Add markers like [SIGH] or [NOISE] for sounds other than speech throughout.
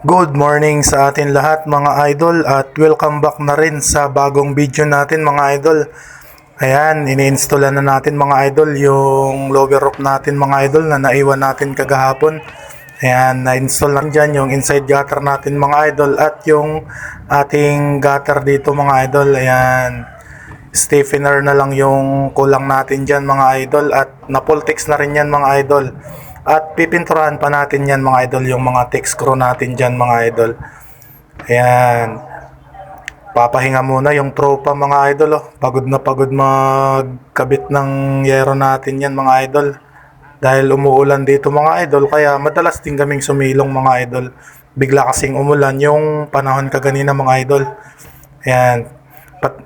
Good morning sa atin lahat mga idol at welcome back na rin sa bagong video natin mga idol. Ayan, ini-installan na natin mga idol yung lower roof natin mga idol na naiwan natin kagahapon. Ayan, na-install lang dyan yung inside gutter natin mga idol at yung ating gutter dito mga idol. Ayan, stiffener na lang yung kulang natin dyan mga idol at napoltex na rin yan mga idol. At pipinturahan pa natin yan mga idol yung mga text screw natin dyan mga idol. Ayan. Papahinga muna yung tropa mga idol. Oh. Pagod na pagod magkabit ng yero natin yan mga idol. Dahil umuulan dito mga idol kaya madalas din kaming sumilong mga idol. Bigla kasing umulan yung panahon kaganina mga idol. Ayan. Pat,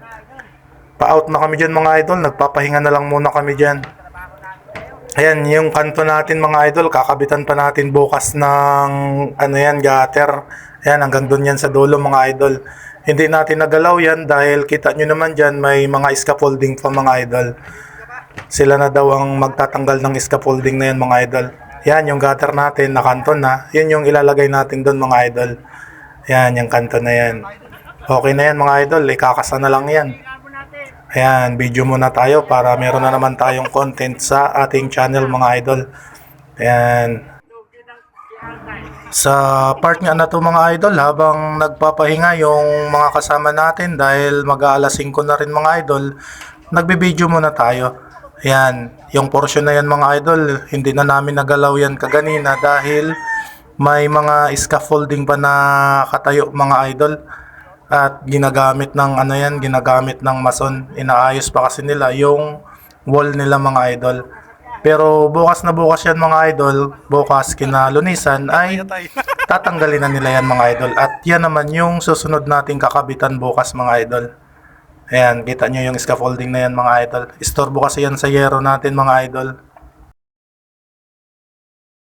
pa-out na kami dyan mga idol. Nagpapahinga na lang muna kami dyan. Ayan, yung kanto natin mga idol, kakabitan pa natin bukas ng ano yan, gutter. Ayan, hanggang doon yan sa dulo mga idol. Hindi natin nagalaw yan dahil kita nyo naman dyan may mga scaffolding pa mga idol. Sila na daw ang magtatanggal ng scaffolding na yan mga idol. Yan, yung gutter natin, nakanto na. Yun yung ilalagay natin doon mga idol. Yan, yung kanto na yan. Okay na yan mga idol, ikakasa na lang yan. Ayan, video muna tayo para meron na naman tayong content sa ating channel mga idol. Ayan. Sa part nga na to mga idol, habang nagpapahinga yung mga kasama natin dahil mag-aalas 5 na rin mga idol, nagbibideo muna tayo. Ayan, yung portion na yan mga idol, hindi na namin nagalaw yan kaganina dahil may mga scaffolding pa na katayo mga idol at ginagamit ng ano yan, ginagamit ng mason. Inaayos pa kasi nila yung wall nila mga idol. Pero bukas na bukas yan mga idol, bukas kinalunisan ay [LAUGHS] tatanggalin na nila yan mga idol. At yan naman yung susunod nating kakabitan bukas mga idol. Ayan, kita nyo yung scaffolding na yan mga idol. Istorbo kasi yan sa yero natin mga idol.